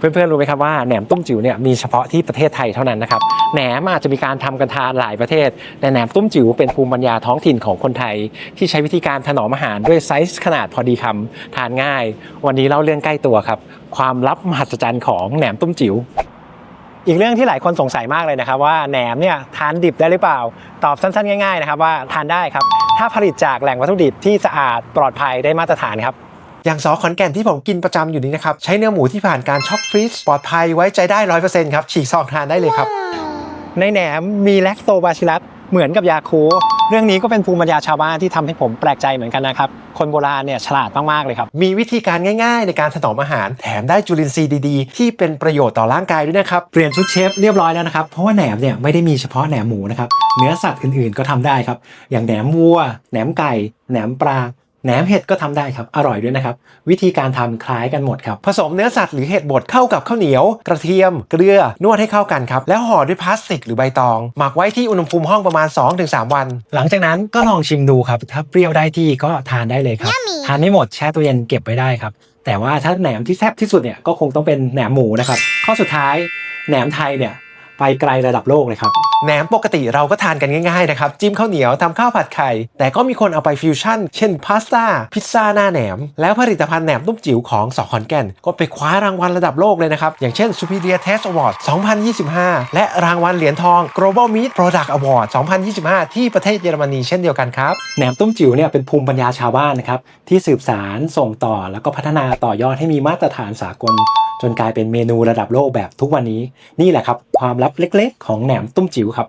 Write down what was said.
เพื่อนๆรู้ไหมครับว่าแหนมตุ้มจิ๋วเนี่ยมีเฉพาะที่ประเทศไทยเท่านั้นนะครับแหนมอาจจะมีการทำกันทานหลายประเทศแต่แหนมตุ้มจิ๋วเป็นภูมิปัญญาท้องถิ่นของคนไทย ที่ใช้วิธีการถนอมอาหารด้วยไซส์ขนาดพอดีคำทานง่าย วันนี้เล่าเรื่องใกล้ตัวครับ ความลับมหัศจรรย์ของแหนมตุ้มจิ๋วอีกเรื่องที่หลายคนสงสัยมากเลยนะครับว่าแหนมเนี่ยทานดิบได้หรือเปล่า ตอบสั้นๆ ง่ายๆนะครับว่าทานได้ครับถ้าผลิตจากแหล่งวัตถุดิบที่สะอาดปลอดภัยได้มาตรฐานครับ อย่างซอขอนแก่นที่ผมกินประจำอยู่นี้นะครับ ใช้เนื้อหมูที่ผ่านการช็อกฟรีซปลอดภัยไว้ใจได้ร้อยเปอร์เซ็นต์ครับ ฉีกซองทานได้เลยครับ ในแหนมมีแลคโตบาซิลัสเหมือนกับยาคูเรื่องนี้ก็เป็นภูมิปัญญาชาวบ้านที่ทำให้ผมแปลกใจเหมือนกันนะครับ คนโบราณเนี่ยฉลาดมาก ๆ เลยครับ มีวิธีการง่ายๆ ในการถนอมอาหาร แถมได้จุลินทรีย์ดีๆ ที่เป็นประโยชน์ต่อร่างกายด้วยนะครับ เปลี่ยนชุดเชฟเรียบร้อยแล้วนะครับ เพราะว่าแหนมเนี่ยไม่ได้มีเฉพาะแหนมหมูนะครับ เนื้อสัตว์อื่นๆก็ทำได้ครับ อย่างแหนมวัว แหนมไก่ แหนมปลา แหนมเห็ดก็ทำได้ครับ อร่อยด้วยนะครับ วิธีการทำคล้ายกันหมดครับ ผสมเนื้อสัตว์หรือเห็ดบดเข้ากับข้าวเหนียว กระเทียม เกลือนวดให้เข้ากันครับ แล้วห่อด้วยพลาสติกหรือใบตอง หมักไว้ที่อุณหภูมิห้องประมาณ 2-3 วัน หลังจากนั้นก็ลองชิมดูครับ ถ้าเปรี้ยวได้ที่ก็ทานได้เลยครับ ทานไม่หมดแช่ตู้เย็นเก็บไว้ได้ครับ แต่ว่าถ้าแหนมที่แซ่บที่สุดเนี่ยก็คงต้องเป็นแหนมหมูนะครับ ข้อสุดท้ายแหนมไทยเนี่ย ไปไกลระดับโลกเลยครับแหนมปกติเราก็ทานกันง่ายๆนะครับจิ้มข้าวเหนียวทำข้าวผัดไข่ แต่ก็มีคนเอาไปฟิวชั่น เช่นพาสต้าพิซซ่าหน้าแหนม แล้วผลิตภัณฑ์แหนมตุ้มจิ๋วของสอขอนแก่น ก็ไปคว้ารางวัลระดับโลกเลยนะครับ อย่างเช่น Superior Taste Award 2025 และรางวัลเหรียญทอง Global Meat Product Award 2025 ที่ประเทศเยอรมนีเช่นเดียวกันครับแหนมตุ้มจิ๋วเนี่ยเป็นภูมิปัญญาชาวบ้านนะครับที่สืบสารส่งต่อแล้วก็พัฒนาต่อยอดให้มีมาตรฐานสากล จนกลายเป็นเมนูระดับโลกแบบทุกวันนี้ นี่แหละครับ ความลับเล็ก ๆ ของแหนมตุ้มจิ๋วครับ